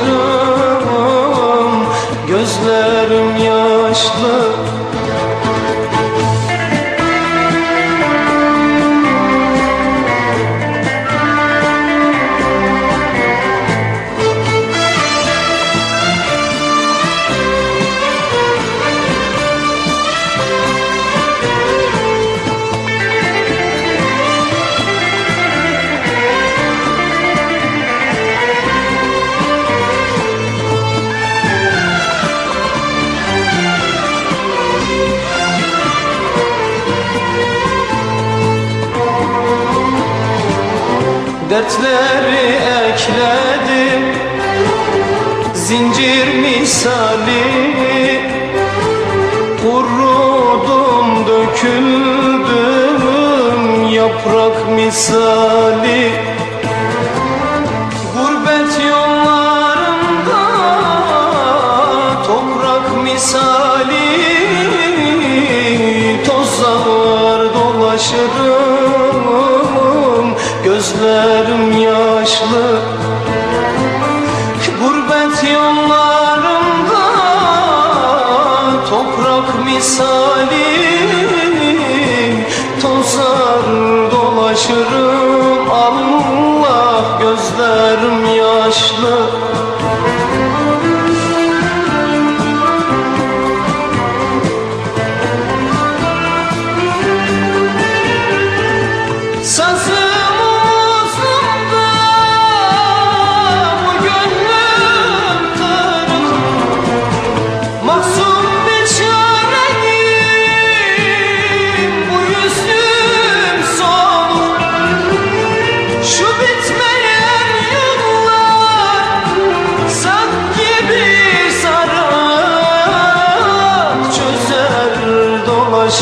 love. dertleri ekledim. Zincir misali Kurudum döküldüm yaprak misali. Gurbet yollarında toprak misali Tozlar dolaşırım. Gözlerim yaşlı. Gurbet yollarımda Toprak misali. Tozar dolaşırım.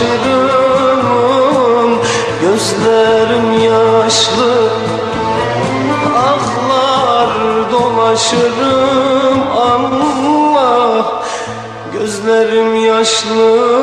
şaşırırım Gözlerim yaşlı Ağlar dolaşırım Allah Gözlerim yaşlı.